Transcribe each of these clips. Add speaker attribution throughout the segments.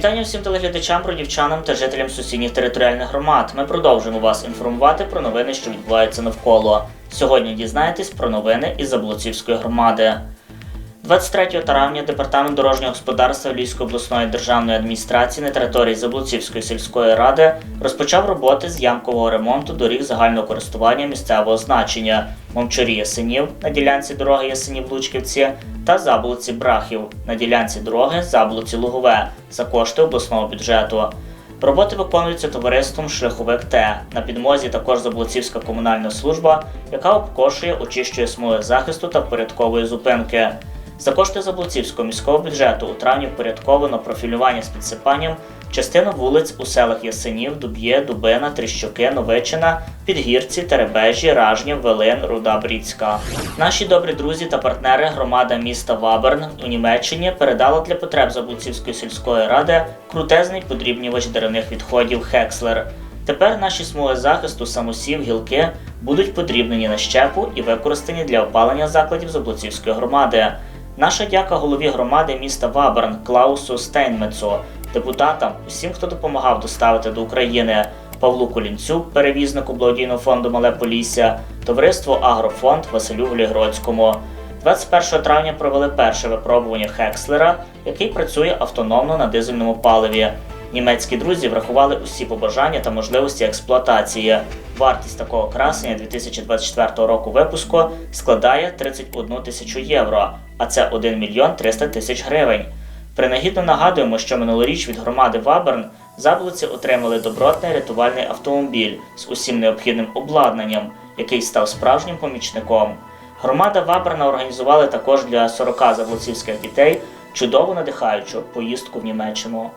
Speaker 1: Вітання всім телеглядачам, бродівчанам та жителям сусідніх територіальних громад. Ми продовжуємо вас інформувати про новини, що відбуваються навколо. Сьогодні дізнаєтесь про новини із Заблоцівської громади. 23 травня департамент дорожнього господарства Львівської обласної державної адміністрації на території Заблоцівської сільської ради розпочав роботи з ямкового ремонту доріг загального користування місцевого значення Момчарі Ясенів на ділянці дороги Ясенів Лучківці та Заблоці Брахів на ділянці дороги Заблоці Лугове за кошти обласного бюджету. Роботи виконуються товариством Шляховик Т. На підмозі також Заблоцівська комунальна служба, яка обкошує, очищує смуги захисту та впорядковує зупинки. За кошти Заблоцівського міського бюджету у травні впорядковано профілювання з підсипанням частину вулиць у селах Ясенів, Дуб'є, Дубина, Тріщуки, Новичина, Підгірці, Теребежі, Ражнів, Велин, Руда Брідська. Наші добрі друзі та партнери громада міста Ваберн у Німеччині передала для потреб Заблоцівської сільської ради крутезний подрібнювач деревних відходів Хекслер. Тепер наші смуги захисту, самосів, гілки будуть подрібнені на щепу і використані для опалення закладів Заблоцівської громади. Наша дяка голові громади міста Ваберн Клаусу Стейнмецу, депутатам, усім, хто допомагав доставити до України Павлу Колінцю, перевізнику благодійного фонду Мале Полісся, товариству Агрофонд Василю Глігроцькому. 21 травня провели перше випробування Хекслера, який працює автономно на дизельному паливі. Німецькі друзі врахували усі побажання та можливості експлуатації. Вартість такого красення 2024 року випуску складає 31 тисячу євро, а це 1 мільйон 300 тисяч гривень. Принагідно нагадуємо, що минулоріч від громади Ваберн заблиці отримали добротний рятувальний автомобіль з усім необхідним обладнанням, який став справжнім помічником. Громада Ваберна організували також для 40 заблоцівських дітей чудово надихаючу поїздку в Німеччину.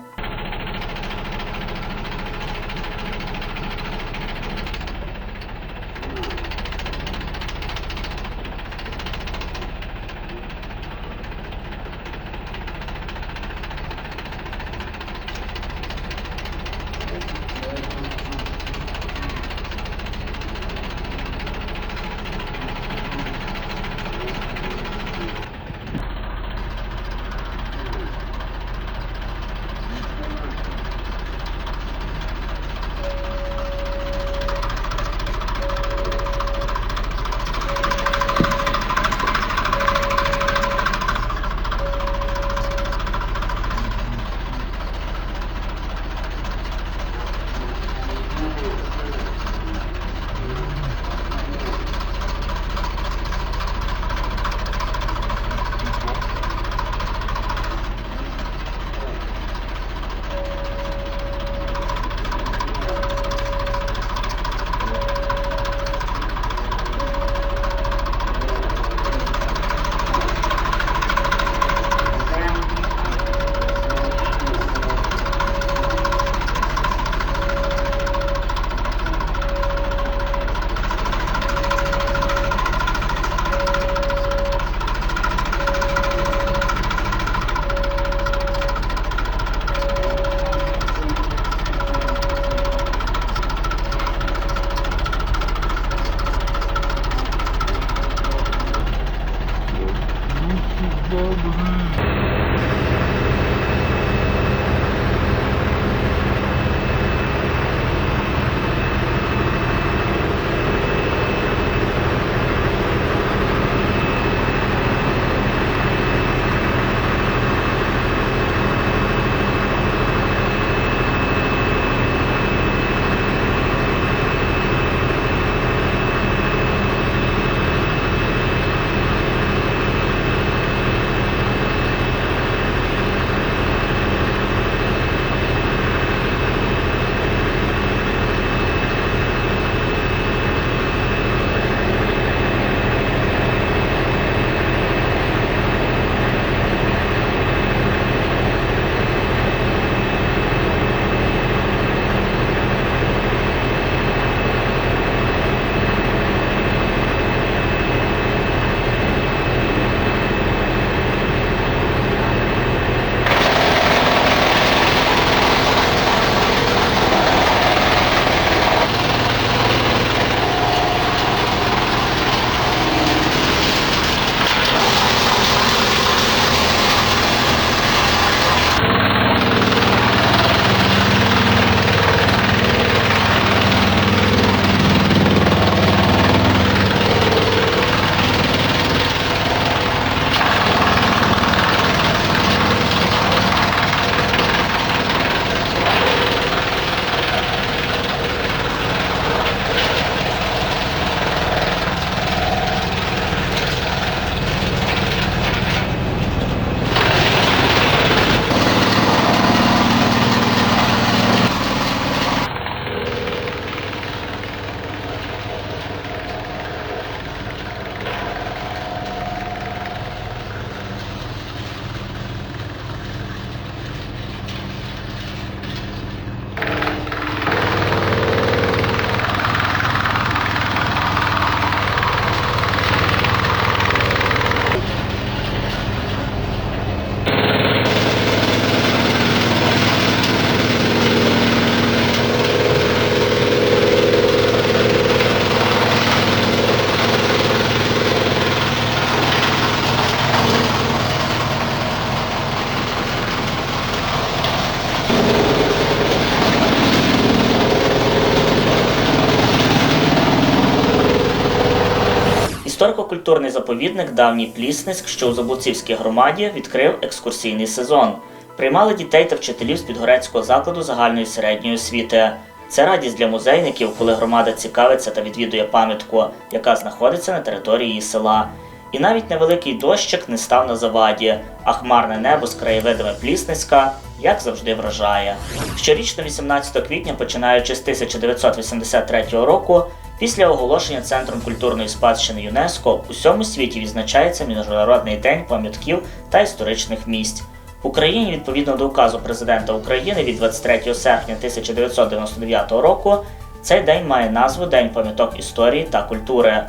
Speaker 1: Культурний заповідник Давній Плісницьк, що у Заблуцівській громаді, відкрив екскурсійний сезон. Приймали дітей та вчителів з підгорецького закладу загальної середньої освіти. Це радість для музейників, коли громада цікавиться та відвідує пам'ятку, яка знаходиться на території села. І навіть невеликий дощик не став на заваді, а хмарне небо з краєвидами Плісницька, як завжди, вражає. Щорічно 18 квітня, починаючи з 1983 року, після оголошення Центром культурної спадщини ЮНЕСКО у всьому світі відзначається Міжнародний день пам'ятків та історичних місць. В Україні відповідно до указу президента України від 23 серпня 1999 року цей день має назву День пам'яток історії та культури.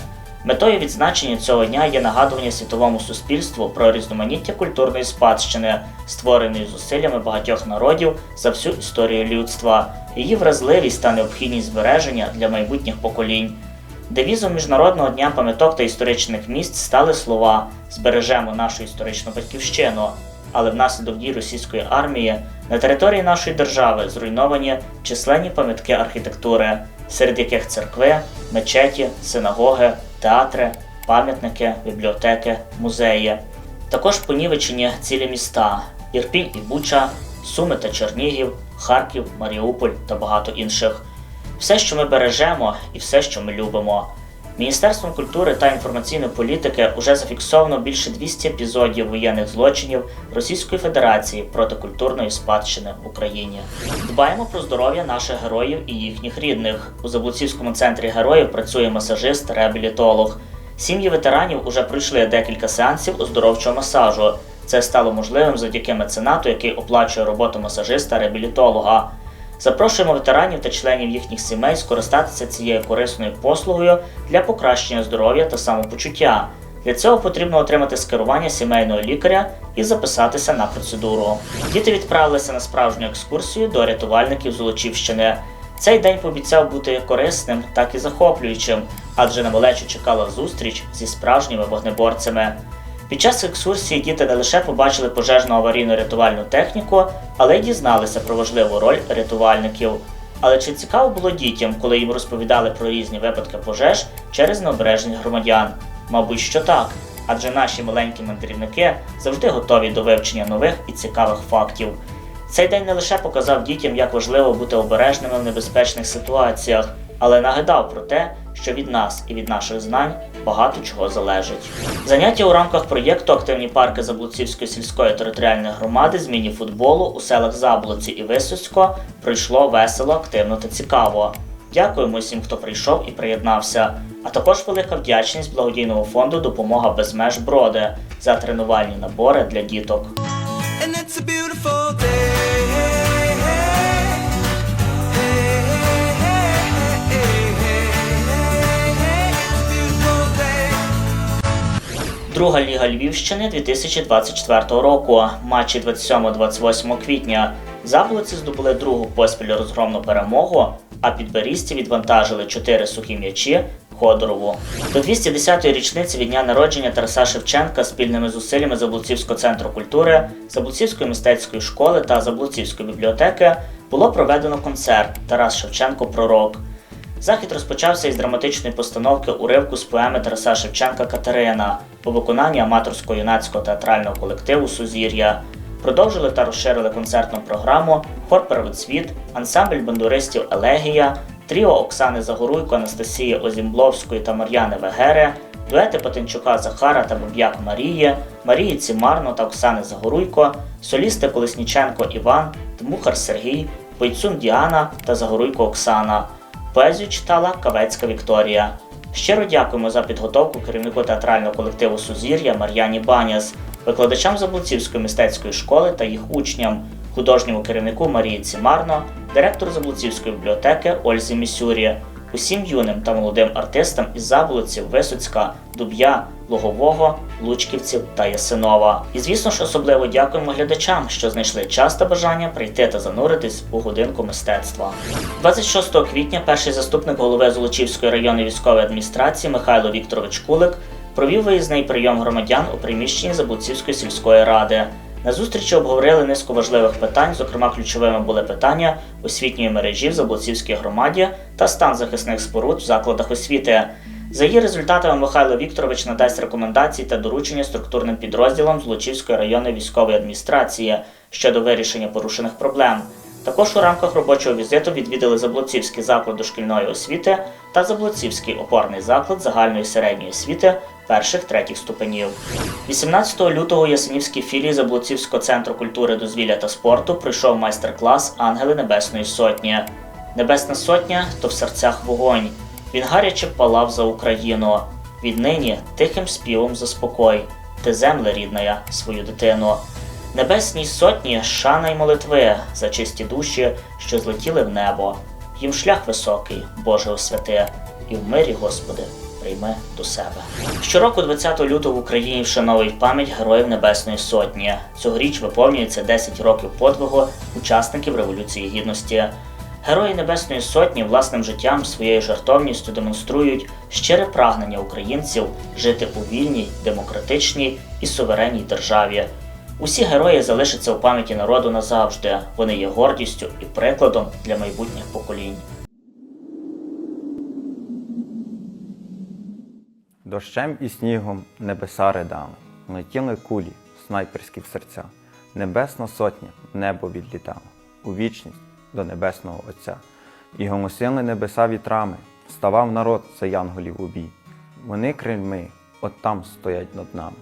Speaker 1: Метою відзначення цього дня є нагадування світовому суспільству про різноманіття культурної спадщини, створеної зусиллями багатьох народів за всю історію людства, її вразливість та необхідність збереження для майбутніх поколінь. Девізом Міжнародного дня пам'яток та історичних місць стали слова Збережемо нашу історичну батьківщину. Але внаслідок дій російської армії на території нашої держави зруйновані численні пам'ятки архітектури, серед яких церкви, мечеті, синагоги, театри, пам'ятники, бібліотеки, музеї. Також понівечені цілі міста Ірпінь і Буча, Суми та Чернігів, Харків, Маріуполь та багато інших. Все, що ми бережемо, і все, що ми любимо. Міністерством культури та інформаційної політики уже зафіксовано більше 200 епізодів воєнних злочинів Російської Федерації проти культурної спадщини в Україні. Дбаємо про здоров'я наших героїв і їхніх рідних. У Заблуцівському центрі героїв працює масажист, реабілітолог. Сім'ї ветеранів уже пройшли декілька сеансів оздоровчого масажу. Це стало можливим завдяки меценату, який оплачує роботу масажиста-реабілітолога. Запрошуємо ветеранів та членів їхніх сімей скористатися цією корисною послугою для покращення здоров'я та самопочуття. Для цього потрібно отримати скерування сімейного лікаря і записатися на процедуру. Діти відправилися на справжню екскурсію до рятувальників Золочівщини. Цей день пообіцяв бути як корисним, так і захоплюючим, адже на малечу чекала зустріч зі справжніми вогнеборцями. Під час екскурсії діти не лише побачили пожежну аварійну рятувальну техніку, але й дізналися про важливу роль рятувальників. Але чи цікаво було дітям, коли їм розповідали про різні випадки пожеж через необережність громадян? Мабуть, що так, адже наші маленькі мандрівники завжди готові до вивчення нових і цікавих фактів. Цей день не лише показав дітям, як важливо бути обережними в небезпечних ситуаціях, але нагадав про те, що від нас і від наших знань багато чого залежить. Заняття у рамках проєкту Активні парки Заблуцівської сільської територіальної громади з міні-футболу у селах Заблуці і Висоцько пройшло весело, активно та цікаво. Дякуємо всім, хто прийшов і приєднався. А також велика вдячність благодійного фонду Допомога без меж броди за тренувальні набори для діток.
Speaker 2: And it's a
Speaker 1: Друга ліга Львівщини 2024 року. Матчі 27-28 квітня. Заблиці здобули другу поспіль розгромну перемогу, а підберізці відвантажили 4 сухі м'ячі Ходорову. До 210-ї річниці від дня народження Тараса Шевченка спільними зусиллями Заблуцівського центру культури, Заблуцівської мистецької школи та Заблуцівської бібліотеки було проведено концерт Тарас Шевченко Пророк. Захід розпочався із драматичної постановки уривку з поеми Тараса Шевченка Катерина у виконанні аматорського юнацького театрального колективу Сузір'я. Продовжили та розширили концертну програму хор Первоцвіт, ансамбль бандуристів Елегія, тріо Оксани Загоруйко, Анастасії Озімбловської та Мар'яни Вегере, дуети Потенчука Захара та Баб'як Марії, Марії Цімарно та Оксани Загоруйко, солісти Колесніченко Іван, Дмухар Сергій, Бойцун Діана та Загоруйко Оксана. Поезію читала Кавецька Вікторія. Щиро дякуємо за підготовку керівнику театрального колективу Сузір'я Мар'яні Баняс, викладачам Заблуцівської мистецької школи та їх учням, художньому керівнику Марії Цімарно, директору Заблуцівської бібліотеки Ользі Місюрі, усім юним та молодим артистам із Заблуців, Висоцька, Дуб'я, Лугового, Лучківців та Ясинова. І звісно ж особливо дякуємо глядачам, що знайшли час та бажання прийти та зануритись у годинку мистецтва. 26 квітня перший заступник голови Золочівської районної військової адміністрації Михайло Вікторович Кулик провів виїзний прийом громадян у приміщенні Заблуцівської сільської ради. На зустрічі обговорили низку важливих питань, зокрема ключовими були питання освітньої мережі в Заблуцівській громаді та стан захисних споруд в закладах освіти. За її результатами Михайло Вікторович надасть рекомендації та доручення структурним підрозділам Злочівської районної військової адміністрації щодо вирішення порушених проблем. Також у рамках робочого візиту відвідали Заблоцівський заклад дошкільної освіти та Заблоцівський опорний заклад загальної середньої освіти перших третіх ступенів. 18 лютого у Ясенівській філії Заблоцівського центру культури, дозвілля та спорту пройшов майстер-клас Ангели Небесної Сотні. Небесна Сотня то в серцях вогонь. Він гаряче палав за Україну. Віднині тихим співом заспокой, ти земле рідная, свою дитину. Небесній сотні шана й молитви за чисті душі, що злетіли в небо. Їм шлях високий, Боже освяти, і в мирі, Господи, прийми до себе. Щороку, 20 лютого в Україні вшановують пам'ять Героїв Небесної Сотні. Цьогоріч виповнюється 10 років подвигу учасників Революції Гідності. Герої Небесної Сотні власним життям, своєю жертовністю демонструють щире прагнення українців жити у вільній, демократичній і суверенній державі. Усі герої залишаться у пам'яті народу назавжди. Вони є гордістю і прикладом для майбутніх поколінь.
Speaker 3: Дощем і снігом небеса ридали, летіли кулі, снайперські в серця. Небесна сотня небо відлітала, у вічність до небесного Отця. І голосили небеса вітрами, вставав народ за янголів у бій. Вони крильми от там стоять над нами,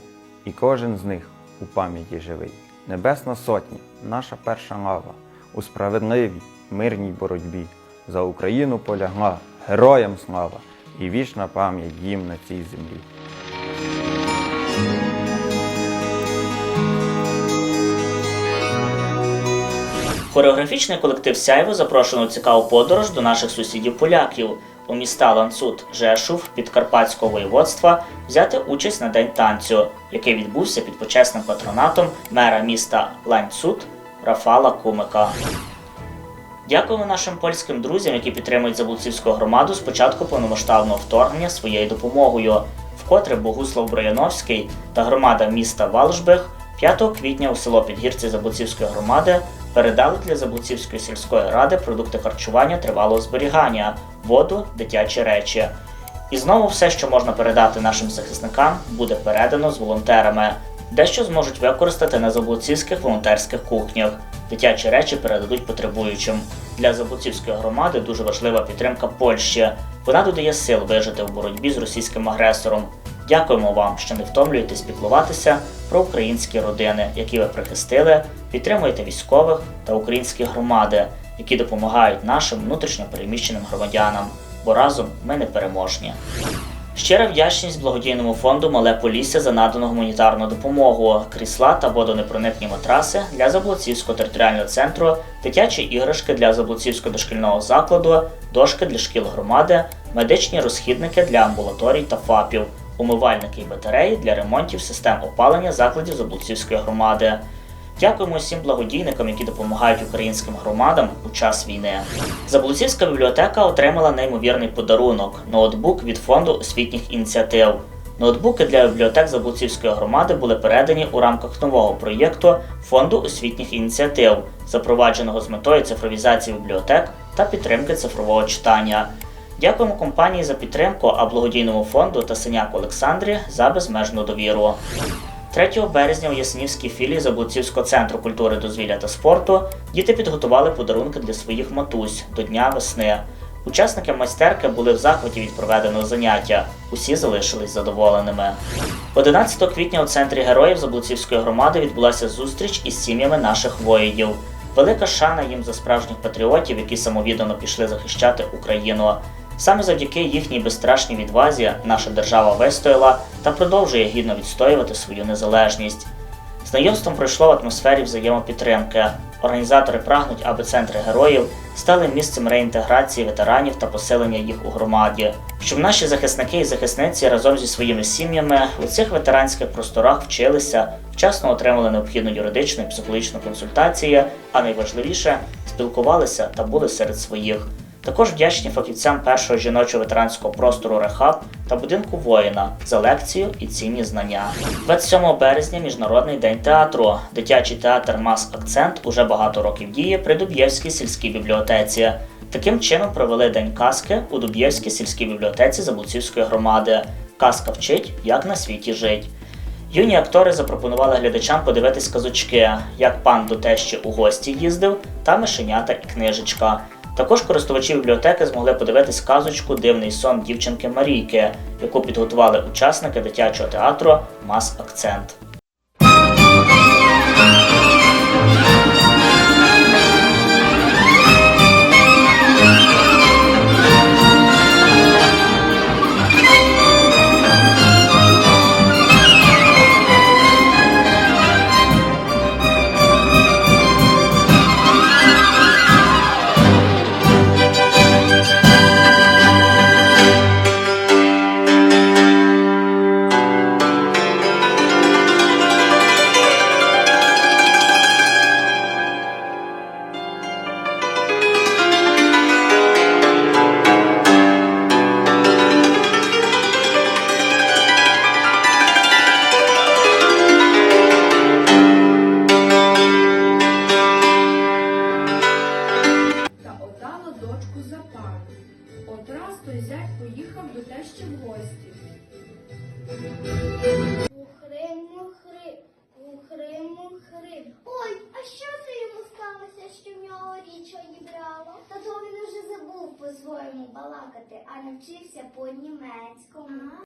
Speaker 3: і кожен з них у пам'яті живий. Небесна сотня, наша перша лава, у справедливій, мирній боротьбі. За Україну полягла, героям слава і вічна пам'ять їм на цій землі.
Speaker 1: Хореографічний колектив Сяйво запрошено цікаву подорож до наших сусідів поляків у міста Ланцут, Жешув, Підкарпатського воєводства взяти участь на день танцю, який відбувся під почесним патронатом мера міста Ланцут Рафала Кумика. Дякуємо нашим польським друзям, які підтримують Заблуцівську громаду з початку повномасштабного вторгнення своєю допомогою, вкотре Богуслав Брояновський та громада міста Валжбих 5 квітня у село Підгірці Заблуцівської громади передали для Заблуцівської сільської ради продукти харчування тривалого зберігання, воду, дитячі речі. І знову все, що можна передати нашим захисникам, буде передано з волонтерами. Дещо зможуть використати на заблуцівських волонтерських кухнях. Дитячі речі передадуть потребуючим. Для заблуцівської громади дуже важлива підтримка Польщі. Вона додає сил вижити в боротьбі з російським агресором. Дякуємо вам, що не втомлюєтесь піклуватися про українські родини, які ви прихистили, підтримуєте військових та українські громади, які допомагають нашим внутрішньо переміщеним громадянам. Бо разом ми непереможні. Щира вдячність благодійному фонду Мале Полісся за надану гуманітарну допомогу, крісла та водонепроникні матраси для Заблоцівського територіального центру, дитячі іграшки для Заблоцівського дошкільного закладу, дошки для шкіл громади, медичні розхідники для амбулаторій та ФАПів, умивальники і батареї для ремонтів систем опалення закладів Заблоцівської громади. Дякуємо всім благодійникам, які допомагають українським громадам у час війни. Заблуцівська бібліотека отримала неймовірний подарунок ноутбук від фонду освітніх ініціатив. Ноутбуки для бібліотек Заблуцівської громади були передані у рамках нового проєкту фонду освітніх ініціатив, запровадженого з метою цифровізації бібліотек та підтримки цифрового читання. Дякуємо компанії за підтримку, а благодійному фонду та синяку Олександрі за безмежну довіру. 3 березня у Яснівській філії Заблуцівського центру культури, дозвілля та спорту діти підготували подарунки для своїх матусь до Дня весни. Учасники майстерки були в захваті від проведеного заняття. Усі залишились задоволеними. 11 квітня у центрі героїв Заблуцівської громади відбулася зустріч із сім'ями наших воїнів. Велика шана їм за справжніх патріотів, які самовіддано пішли захищати Україну. Саме завдяки їхній безстрашній відвазі наша держава вистояла та продовжує гідно відстоювати свою незалежність. Знайомством пройшло в атмосфері взаємопідтримки. Організатори прагнуть, аби центри героїв стали місцем реінтеграції ветеранів та посилення їх у громаді, щоб наші захисники і захисниці разом зі своїми сім'ями у цих ветеранських просторах вчилися, вчасно отримали необхідну юридичну і психологічну консультацію, а найважливіше спілкувалися та були серед своїх. Також вдячні фахівцям першого жіночого ветеранського простору Рехаб та будинку воїна за лекцію і цінні знання. 27 березня Міжнародний день театру. Дитячий театр Мас Акцент уже багато років діє при Дуб'євській сільській бібліотеці. Таким чином провели День казки у Дуб'євській сільській бібліотеці Заблуцівської громади. Казка вчить, як на світі жить. Юні актори запропонували глядачам подивитись казочки, як пан до тещі у гості їздив, та мишенята і книжечка. Також користувачі бібліотеки змогли подивитись казочку Дивний сон дівчинки Марійки, яку підготували учасники дитячого театру Мас Акцент.
Speaker 4: animais como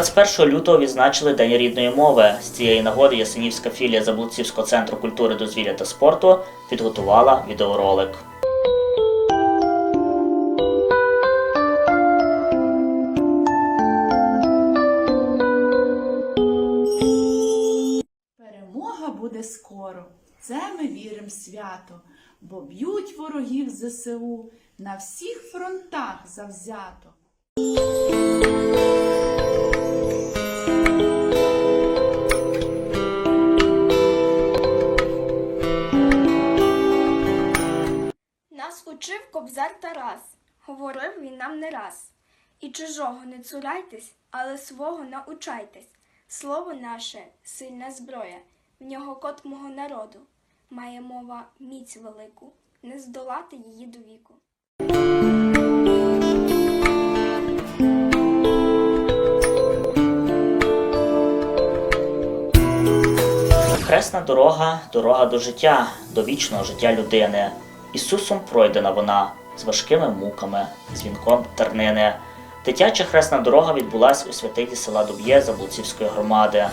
Speaker 1: 21 лютого відзначили День рідної мови. З цієї нагоди Ясенівська філія Заблуцівського центру культури, дозвілля та спорту підготувала відеоролик.
Speaker 5: Перемога буде скоро. Це ми віримо свято, бо б'ють ворогів ЗСУ на всіх фронтах завзято.
Speaker 6: Учив кобзар Тарас, говорив він нам не раз. І чужого не цурайтесь, але свого научайтесь. Слово наше сильна зброя, в нього кот мого народу. Має мова міць велику, не здолати її до віку.
Speaker 1: Хресна дорога дорога до життя, до вічного життя людини. Ісусом пройдена вона з важкими муками, з вінком тернини. Дитяча хресна дорога відбулася у святині села Дуб'є Заблуцівської громади.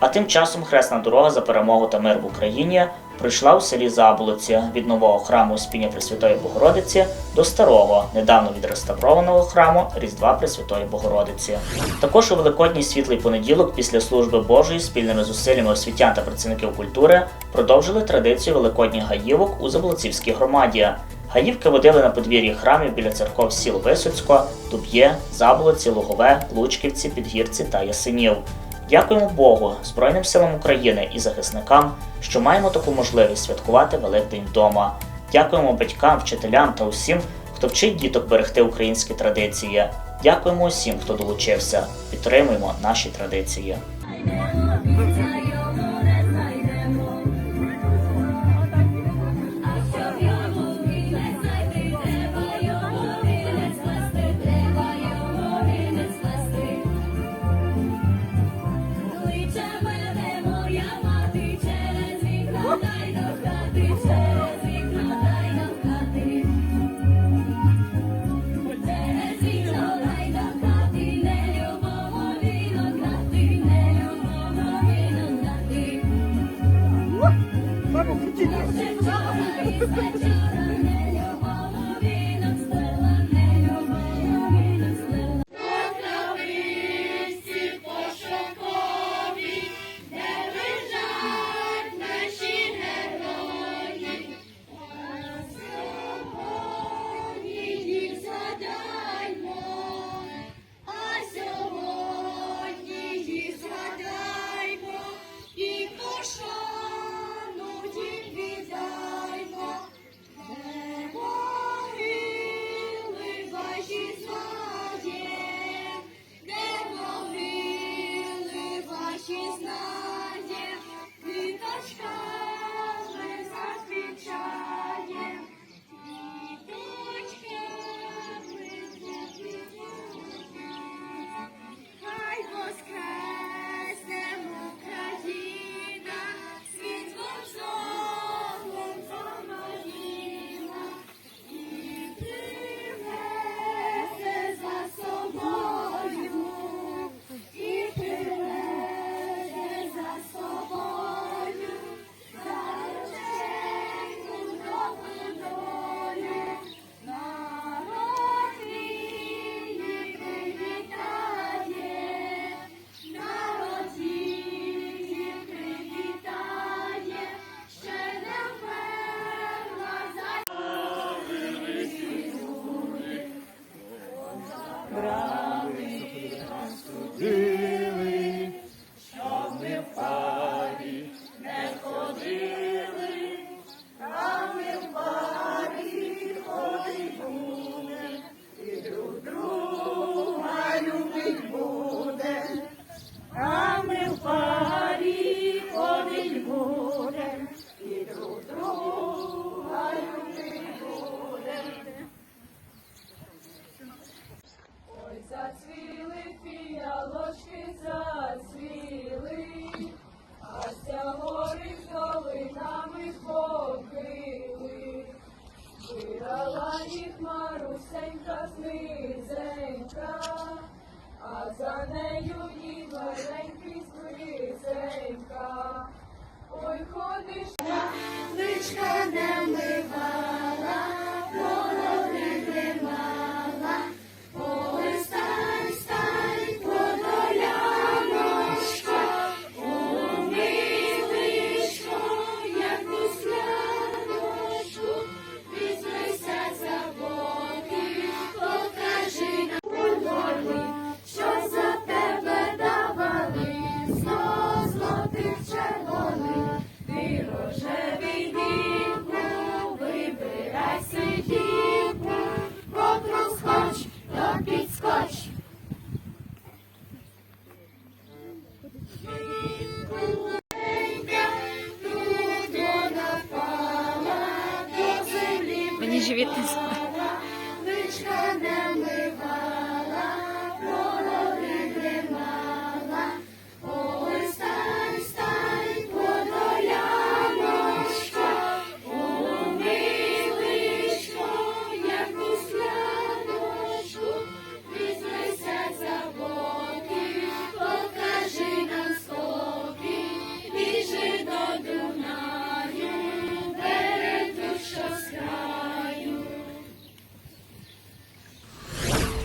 Speaker 1: А тим часом хресна дорога за перемогу та мир в Україні пройшла у селі Заболоці від нового храму Успіння Пресвятої Богородиці до старого, недавно відреставрованого храму Різдва Пресвятої Богородиці. Також у Великодній світлий понеділок після служби Божої спільними зусиллями освітян та працівників культури продовжили традицію великодніх гаївок у Заблоцівській громаді. Гаївки водили на подвір'ї храмів біля церков сіл Висоцько, Дуб'є, Заболоці, Лугове, Лучківці, Підгірці та Ясенів. Дякуємо Богу, Збройним силам України і захисникам, що маємо таку можливість святкувати Великдень вдома. Дякуємо батькам, вчителям та усім, хто вчить діток берегти українські традиції. Дякуємо усім, хто долучився. Підтримуємо наші традиції.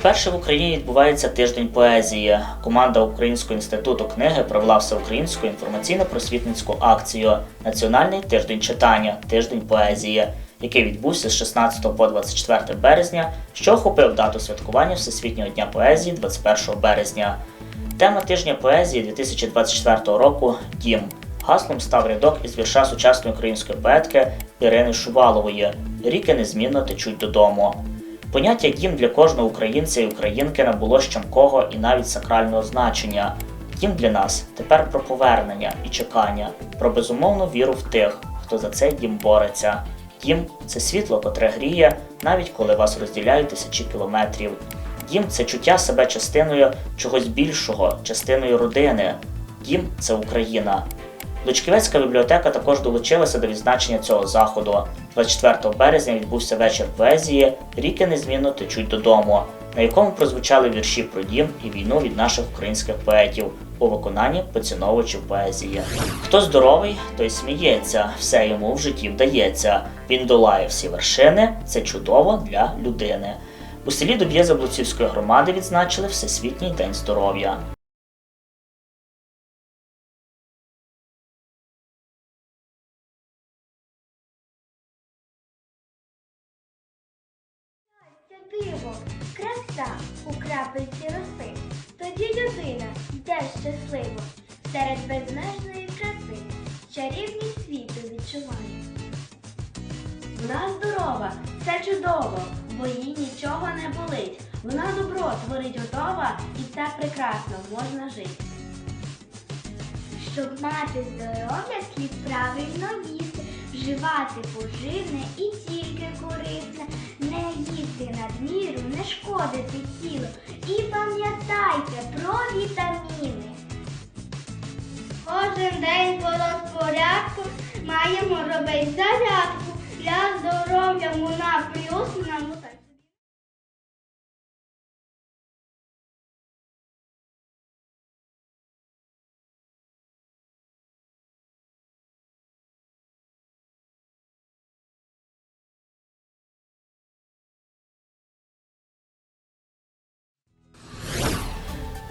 Speaker 1: Вперше в Україні відбувається тиждень поезії. Команда Українського інституту книги провела всеукраїнську інформаційно-просвітницьку акцію Національний тиждень читання, тиждень поезії, який відбувся з 16 по 24 березня, що охопив дату святкування Всесвітнього дня поезії 21 березня. Тема тижня поезії 2024 року Дім. Гаслом став рядок із вірша сучасної української поетки Ірини Шувалової Ріки незмінно течуть додому. Поняття дім для кожного українця і українки набуло щемкого і навіть сакрального значення. Дім для нас тепер про повернення і чекання, про безумовну віру в тих, хто за цей дім бореться. Дім це світло, котре гріє, навіть коли вас розділяють тисячі кілометрів. Дім це чуття себе частиною чогось більшого, частиною родини. Дім це Україна. Лучківецька бібліотека також долучилася до відзначення цього заходу. 24 березня відбувся вечір поезії Ріки незмінно течуть додому, на якому прозвучали вірші про дім і війну від наших українських поетів у виконанні поціновувачів поезії. Хто здоровий, той сміється, все йому в житті вдається. Він долає всі вершини, це чудово для людини. У селі Дуб'є Заблуцівської громади відзначили Всесвітній день здоров'я.
Speaker 7: Краса у крапельці роси. Тоді людина йде щасливо серед безмежної краси. Чарівність світу відчуває.
Speaker 8: Вона здорова, все чудово, бо їй нічого не болить. Вона добро творить готова, і це прекрасно можна жити.
Speaker 7: Щоб мати здоров'я, слід правильно їсти, вживати поживне і тільки корисне, не тіло. І пам'ятайте про вітаміни. Кожен день по розпорядку маємо робити зарядку для здоров'я муна плюс на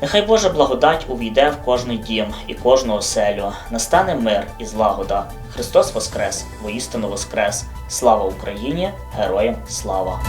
Speaker 1: Нехай Божа благодать увійде в кожний дім і кожну оселю. Настане мир і злагода. Христос Воскрес, воістину Воскрес! Слава Україні! Героям слава!